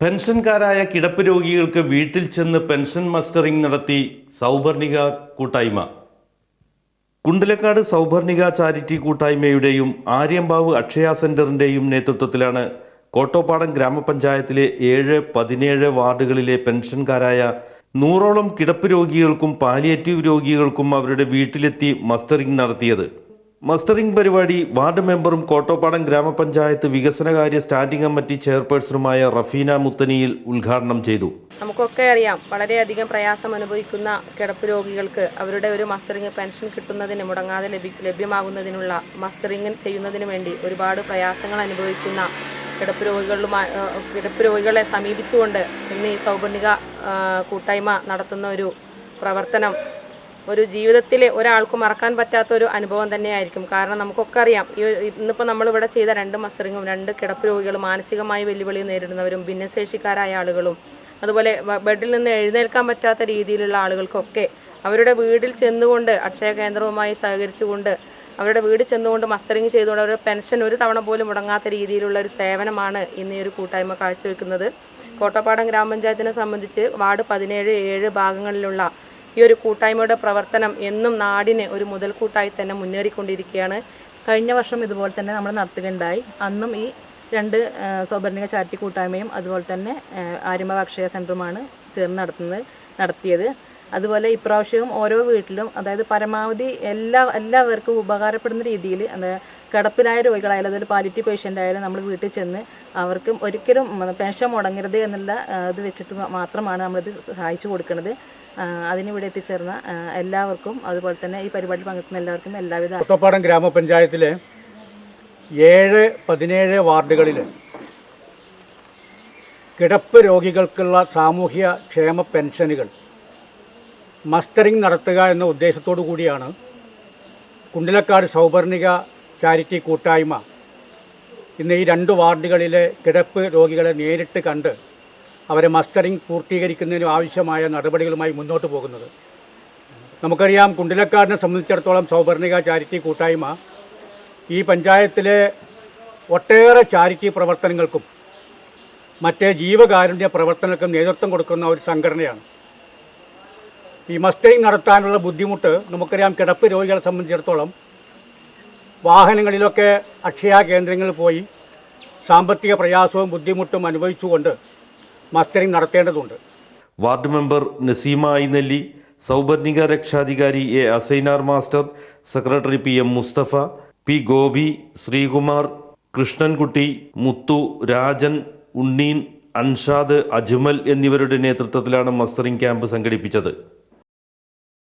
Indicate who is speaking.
Speaker 1: പെൻഷൻകാരായ കിടപ്പ് രോഗികൾക്ക് വീട്ടിൽ ചെന്ന് പെൻഷൻ മസ്റ്ററിംഗ് നടത്തി സൗപർണിക കൂട്ടായ്മ. കുണ്ടലക്കാട് സൗപർണിക ചാരിറ്റി കൂട്ടായ്മയുടെയും ആര്യമ്പാവ് അക്ഷയ സെന്ററിന്റെയും നേതൃത്വത്തിലാണ് കോട്ടോപ്പാടം ഗ്രാമപഞ്ചായത്തിലെ ഏഴ് പതിനേഴ് വാർഡുകളിലെ പെൻഷൻകാരായ നൂറോളം കിടപ്പ് രോഗികൾക്കും പാലിയേറ്റീവ് രോഗികൾക്കും അവരുടെ വീട്ടിലെത്തി മസ്റ്ററിംഗ് നടത്തിയത്. മസ്റ്ററിംഗ് പരിപാടി വാർഡ് മെമ്പറും കോട്ടോപ്പാടം ഗ്രാമപഞ്ചായത്ത് വികസനകാര്യ സ്റ്റാൻഡിംഗ് കമ്മിറ്റി ചെയർപേഴ്സണുമായ റഫീന മുത്തനിയിൽ ഉദ്ഘാടനം ചെയ്തു.
Speaker 2: നമുക്കൊക്കെ അറിയാം വളരെയധികം പ്രയാസം അനുഭവിക്കുന്ന കിടപ്പ് രോഗികൾക്ക് അവരുടെ ഒരു മസ്റ്ററിംഗ് പെൻഷൻ കിട്ടുന്നതിന് മുടങ്ങാതെ ലഭി ലഭ്യമാകുന്നതിനുള്ള മസ്റ്ററിംഗ് ചെയ്യുന്നതിന് വേണ്ടി ഒരുപാട് പ്രയാസങ്ങൾ അനുഭവിക്കുന്ന കിടപ്പ് രോഗികളുമായി കിടപ്പ് രോഗികളെ സമീപിച്ചുകൊണ്ട് ഇന്ന് ഈ സൗപർണിക കൂട്ടായ്മ നടത്തുന്ന ഒരു പ്രവർത്തനം ഒരു ജീവിതത്തിൽ ഒരാൾക്ക് മറക്കാൻ പറ്റാത്ത ഒരു അനുഭവം തന്നെയായിരിക്കും. കാരണം നമുക്കൊക്കെ അറിയാം ഈ ഇന്നിപ്പോൾ നമ്മളിവിടെ ചെയ്ത രണ്ട് മസ്റ്ററിങ്ങും രണ്ട് കിടപ്പ് രോഗികളും മാനസികമായി വെല്ലുവിളി നേരിടുന്നവരും ഭിന്നശേഷിക്കാരായ ആളുകളും അതുപോലെ ബെഡിൽ നിന്ന് എഴുന്നേൽക്കാൻ പറ്റാത്ത രീതിയിലുള്ള ആളുകൾക്കൊക്കെ അവരുടെ വീട്ടിൽ ചെന്നുകൊണ്ട് അക്ഷയ കേന്ദ്രവുമായി സഹകരിച്ചുകൊണ്ട് അവരുടെ വീട് ചെന്നുകൊണ്ട് മസ്റ്ററിങ് ചെയ്തുകൊണ്ട് അവരുടെ പെൻഷൻ ഒരു തവണ പോലും മുടങ്ങാത്ത രീതിയിലുള്ള ഒരു സേവനമാണ് ഇന്ന് ഈ ഒരു കൂട്ടായ്മ കാഴ്ചവെക്കുന്നത്. കോട്ടപ്പാടം ഗ്രാമപഞ്ചായത്തിനെ സംബന്ധിച്ച് വാർഡ് പതിനേഴ് ഏഴ് ഭാഗങ്ങളിലുള്ള ഈ ഒരു കൂട്ടായ്മയുടെ പ്രവർത്തനം എന്നും നാടിന് ഒരു മുതൽക്കൂട്ടായി തന്നെ മുന്നേറിക്കൊണ്ടിരിക്കുകയാണ്.
Speaker 3: കഴിഞ്ഞ വർഷം ഇതുപോലെ തന്നെ നമ്മൾ നടത്തുകയുണ്ടായി. അന്നും ഈ രണ്ട് സൗപർണിക ചാരിറ്റി കൂട്ടായ്മയും അതുപോലെ തന്നെ ആര്യമാവ് അക്ഷയ സെന്ററുമാണ് ചേർന്ന് നടത്തുന്നത് നടത്തിയത്. അതുപോലെ ഇപ്രാവശ്യവും ഓരോ വീട്ടിലും അതായത് പരമാവധി എല്ലാ എല്ലാവർക്കും ഉപകാരപ്പെടുന്ന രീതിയിൽ കിടപ്പിലായ രോഗികളായാലും അതുപോലെ പാലിറ്റി പേഷ്യന്റ് ആയാലും നമ്മൾ വീട്ടിൽ ചെന്ന് അവർക്കും ഒരിക്കലും പെൻഷൻ മുടങ്ങരുത് എന്നുള്ള ഇത് വെച്ചിട്ട് മാത്രമാണ് നമ്മളിത് സഹായിച്ചു കൊടുക്കുന്നത്. അതിനിവിടെ എത്തിച്ചേർന്ന എല്ലാവർക്കും അതുപോലെ തന്നെ ഈ പരിപാടിയിൽ പങ്കെടുക്കുന്ന എല്ലാവർക്കും എല്ലാവിധ
Speaker 4: കോട്ടപ്പാടം ഗ്രാമപഞ്ചായത്തിലെ ഏഴ് പതിനേഴ് വാർഡുകളിൽ കിടപ്പ് രോഗികൾക്കുള്ള സാമൂഹ്യ ക്ഷേമ പെൻഷനുകൾ മസ്റ്ററിംഗ് നടത്തുക എന്ന ഉദ്ദേശത്തോടു കൂടിയാണ് കുണ്ടിലക്കാട് സൗപർണിക ചാരിറ്റി കൂട്ടായ്മ ഇന്ന് ഈ രണ്ട് വാർഡുകളിലെ കിടപ്പ് രോഗികളെ നേരിട്ട് കണ്ട് അവരെ മസ്റ്ററിംഗ് പൂർത്തീകരിക്കുന്നതിന് ആവശ്യമായ നടപടികളുമായി മുന്നോട്ട് പോകുന്നത്. നമുക്കറിയാം കുണ്ടിലക്കാടിനെ സംബന്ധിച്ചിടത്തോളം സൗപർണിക ചാരിറ്റി കൂട്ടായ്മ ഈ പഞ്ചായത്തിലെ ഒട്ടേറെ ചാരിറ്റി പ്രവർത്തനങ്ങൾക്കും മറ്റേ ജീവകാരുണ്യ പ്രവർത്തനങ്ങൾക്കും നേതൃത്വം കൊടുക്കുന്ന ഒരു സംഘടനയാണ്. ഈ മസ്റ്ററിങ് നടത്താനുള്ള ബുദ്ധിമുട്ട് നമുക്കറിയാം കിടപ്പ് രോഗികളെ സംബന്ധിച്ചിടത്തോളം വാഹനങ്ങളിലൊക്കെ അക്ഷയ കേന്ദ്രങ്ങളിൽ പോയി സാമ്പത്തിക പ്രയാസവും ബുദ്ധിമുട്ടും അനുഭവിച്ചുകൊണ്ട് മസ്റ്ററിംഗ് നടത്തേണ്ടതുണ്ട്.
Speaker 1: വാർഡ് മെമ്പർ നസീമ ഐനെല്ലി സൗപർണിക രക്ഷാധികാരി A Asainar master secretary P M Musthafa P Gopi Sreekumar Krishnankutty Muthu Rajan Unneen Anshad Ajmal എന്നിവരുടെ നേതൃത്വത്തിലാണ് മസ്റ്ററിംഗ് ക്യാമ്പ് സംഘടിപ്പിച്ചത്.